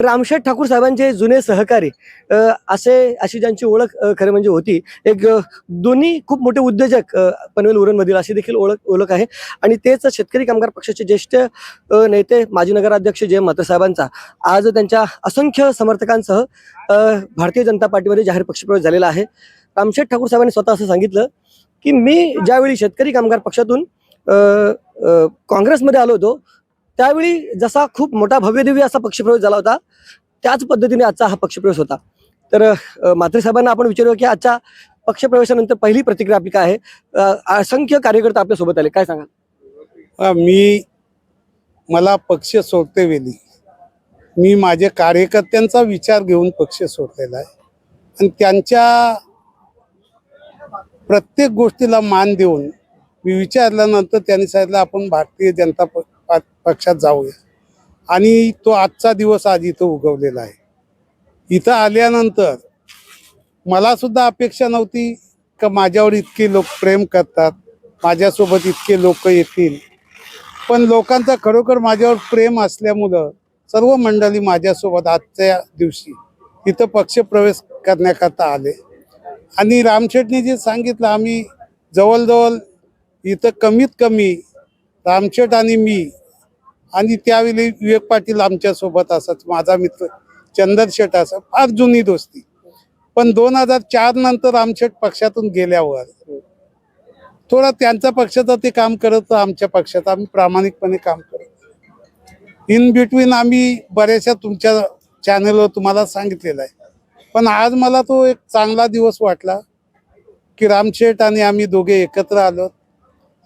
रामशेठ ठाकूर साहेबांचे जुने सहकारी असे अशी ज्यांची ओळख खरं म्हणजे होती एक दोन्ही खूप मोठे उद्योजक पनवेल उरणमधील अशी देखील ओळख ओळख आहे. आणि तेच शेतकरी कामगार पक्षाचे ज्येष्ठ नेते माजी नगराध्यक्ष जय म्हात्रे साहेबांचा आज त्यांच्या असंख्य समर्थकांसह भारतीय जनता पार्टीमध्ये जाहीर पक्षप्रवेश झालेला आहे. रामशेठ ठाकूर साहेबांनी स्वतः असं सांगितलं की मी ज्यावेळी शेतकरी कामगार पक्षातून काँग्रेसमध्ये आलो होतो त्यावेळी जसा खूप मोठा भव्यदिव्य असा पक्षप्रवेश झाला होता त्याच पद्धतीने आजचा हा पक्षप्रवेश होता. तर मात्रे साहेबांना आपण विचारूया की आजच्या पक्षप्रवेशानंतर पहिली प्रतिक्रिया आपली काय आहे? असंख्य कार्यकर्ते आपल्यासोबत आले काय सांगाल? मी मला पक्ष सोडते वेळी मी माझ्या कार्यकर्त्यांचा विचार घेऊन पक्ष सोडलेला आहे. आणि त्यांच्या प्रत्येक गोष्टीला मान देऊन मी विचारल्यानंतर त्यांनी सांगितलं आपण भारतीय जनता प- पक्षात जाऊया. आणि तो आजचा दिवस आज इथं उगवलेला आहे. इथं आल्यानंतर मला सुद्धा अपेक्षा नव्हती का माझ्यावर इतके लोक प्रेम करतात माझ्यासोबत इतके लोक येतील. पण लोकांचा खरोखर माझ्यावर प्रेम असल्यामुळं सर्व मंडळी माझ्यासोबत आजच्या दिवशी इथं पक्षप्रवेश करण्याकरता आले. आणि रामशेठने जे सांगितलं आम्ही जवळजवळ इथं कमीत कमी रामशेठ आणि मी आणि त्यावेळी विवेक पाटील आमच्यासोबत असत माझा मित्र चंदर शेट असं फार जुनी दोस्ती. पण दोन हजार चार नंतर आमशेट पक्षातून गेल्यावर थोडा त्यांच्या पक्षाचं ते काम करत आमच्या पक्षात आम्ही प्रामाणिकपणे काम करत. इन बिटवीन आम्ही बऱ्याचशा तुमच्या चॅनलवर तुम्हाला सांगितलेलं आहे. पण आज मला तो एक चांगला दिवस वाटला की रामशेठ आणि आम्ही दोघे एकत्र आलो.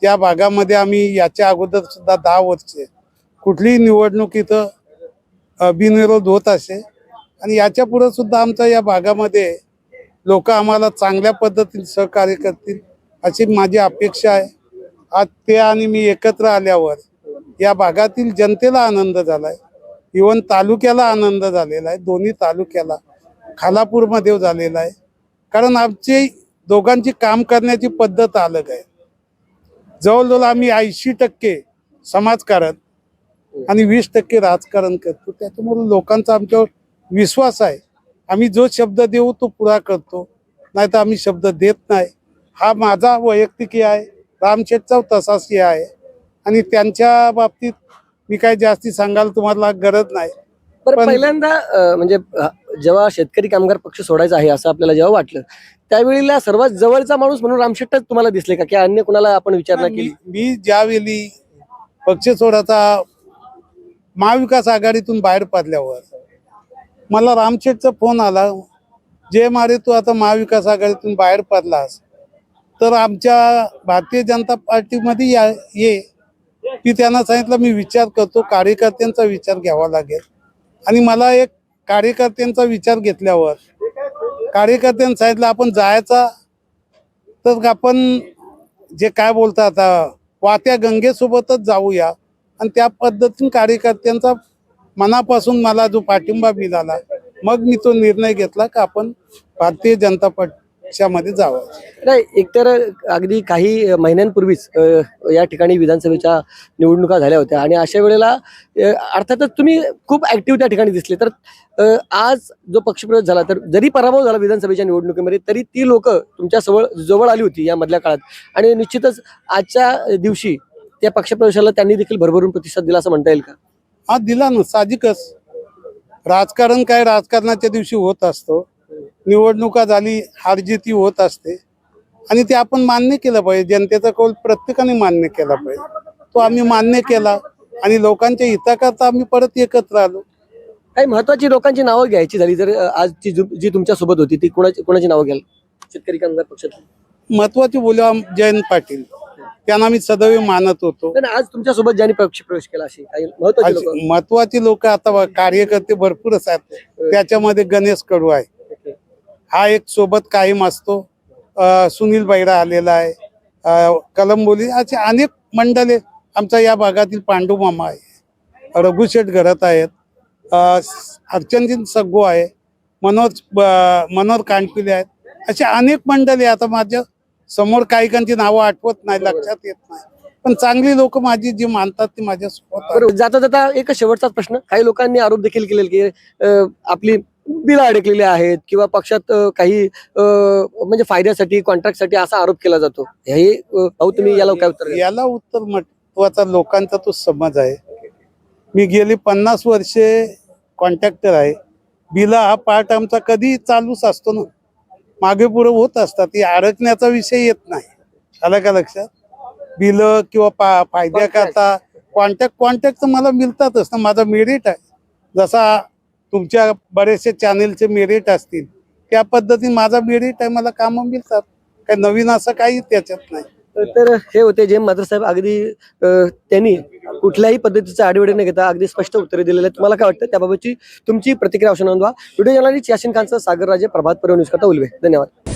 या भागामध्ये आम्ही याच्या अगोदर सुद्धा दहा वर्षे कुठलीही निवडणूक इथं बिनविरोध होत असे. आणि याच्यापुढे सुद्धा आमच्या या भागामध्ये लोक आम्हाला चांगल्या पद्धतीने सहकार्य करतील अशी माझी अपेक्षा आहे. आज ते आणि मी एकत्र आल्यावर या भागातील जनतेला आनंद झाला आहे इवन तालुक्याला आनंद झालेला आहे. दोन्ही तालुक्याला खालापूरमध्ये झालेला आहे. कारण आमची दोघांची काम करण्याची पद्धत अलग आहे. जवळजवळ आम्ही ऐंशी टक्के समाजकारण आणि वीस टक्के राजकारण करतो. त्याच्यामुळे लोकांचा आमच्यावर विश्वास आहे. आम्ही जो शब्द देऊ तो पुरा करतो. नाही तर आम्ही शब्द देत नाही. हा माझा वैयक्तिक आहे. रामशेठचा तसाच हे आहे. आणि त्यांच्या बाबतीत मी काय जास्ती सांगायला तुम्हाला गरज नाही. पण- पहिल्यांदा म्हणजे जेव्हा शेतकरी कामगार पक्ष सोडायचा आहे असं आपल्याला जेव्हा वाटलं त्यावेळेला सर्वात जवळचा माणूस म्हणून रामशेट्टच तुम्हाला दिसले का? की अन्य कुणाला आपण विचारणा मी केली? मी ज्यावेळी पक्ष सोडाचा महाविकास आघाडीतून बाहेर पडल्यावर मला रामशेठचा फोन आला जे मारे तू आता महाविकास आघाडीतून बाहेर पडलास तर आमच्या भारतीय जनता पार्टीमध्ये या ये. की त्यांना सांगितलं मी विचार करतो कार्यकर्त्यांचा विचार घ्यावा लागेल. आणि मला एक कार्यकर्त्यांचा विचार घेतल्यावर कार्यकर्त्यांनी सांगितलं आपण जायचा तर आपण जे काय बोलता आता वात्या गंगेसोबतच जाऊया आणि त्या पद्धतीने कार्यकर्त्यांचा मनापासून मला जो पाठिंबा मिळाला मग मी तो निर्णय घेतला का आपण भारतीय जनता पक्षामध्ये जावं. नाही एकतर अगदी काही महिन्यांपूर्वीच या ठिकाणी विधानसभेच्या निवडणुका झाल्या होत्या आणि अशा वेळेला अर्थातच तुम्ही खूप ऍक्टिव्ह त्या ठिकाणी दिसले. तर आज जो पक्षप्रवेश झाला तर जरी पराभव झाला विधानसभेच्या निवडणुकीमध्ये तरी ती लोक तुमच्या जवळ जवळ आली होती या मधल्या काळात. आणि निश्चितच आजच्या दिवशी त्या पक्षप्रवेशाला त्यांनी देखील भरभरून प्रतिसाद दिला असं म्हणता येईल का? हा दिला ना साहजिकच. राजकारण काय राजकारणाच्या दिवशी होत असतो. निवडणुका झाली हारजिती होत असते. आणि ते आपण मान्य केलं पाहिजे. जनतेचा कौल प्रत्येकाने मान्य केला पाहिजे. तो आम्ही मान्य केला आणि लोकांच्या हिताकरता आम्ही परत एकत्र आलो. काही महत्वाची लोकांची नावं घ्यायची झाली तर अ, आजची जी जी तुमच्यासोबत होती ती कोणाची कोणाची नावं घ्याल? शेतकरी कामगार पक्षात महत्त्वाचे बोलू जयंत पाटील. त्यांना मी सदैव मानत होतो. आज तुमच्यासोबत ज्यांनी पक्षप्रवेश केला अशी काही महत्वाची लोक महत्वाची लोक आता बघा, कार्यकर्ते भरपूरच आहेत. त्याच्यामध्ये गणेश कडू आहे. हा एक सोबत कायम असतो. अं, सुनील बैरा आलेला आहे. अं, कलंबोली असे अनेक मंडळे आमच्या या भागातील पांडू मामा आहे. रघुशेठ घरात आहेत. अं, अर्चनजी सग्गो आहे. मनोज ब- मनोहर कांडपिले आहेत. असे अनेक मंडळी आता माझ्या समोर काहीकांची नावं आठवत नाही लक्षात येत नाही. पण चांगली लोक माझी जी मानतात ती. बरोबर जाता जाता एक शेवटचाच प्रश्न. काही लोकांनी आरोप देखील केले की अं, आपली बिलं अडकलेली आहेत किंवा पक्षात अं, काही अं, म्हणजे फायद्यासाठी कॉन्ट्रॅक्टसाठी असा आरोप केला जातो. हे अं, भाऊ तुम्ही याला काय उत्तर द्याल? याला उत्तर महत्त्वाचा लोकांचा तो समज आहे. मी गेली पन्नास वर्षे कॉन्ट्रॅक्टर आहे. बिला हा पार्ट आमचा कधी चालूच असतो ना. मागे पुढे होत असतात. ती अडकण्याचा विषय येत नाही. आलं का लक्षात? बिल किंवा पा फायद्या करता कॉन्टॅक्ट कॉन्टॅक्ट तर मला मिळतातच. ना माझा मेरिट आहे. जसा तुमच्या बरेचसे चॅनेलचे मेरिट असतील त्या पद्धतीने माझा मेरिट आहे. मला कामं मिळतात. काही नवीन असं काही त्याच्यात नाही. तर हे होते जे मात्र साहेब अगदी त्यांनी कुठल्याही पद्धतीचं आडवेडे न घेता अगदी स्पष्ट उत्तरे दिलेले तुम्हाला काय वाटतं? त्याबाबतची तुमची प्रतिक्रिया अवश्य नोंदवा. व्हिडिओ जर्नलिस्ट यासिन खानचं सागर राजे प्रभात पर्व न्यूज करता उलवे. धन्यवाद.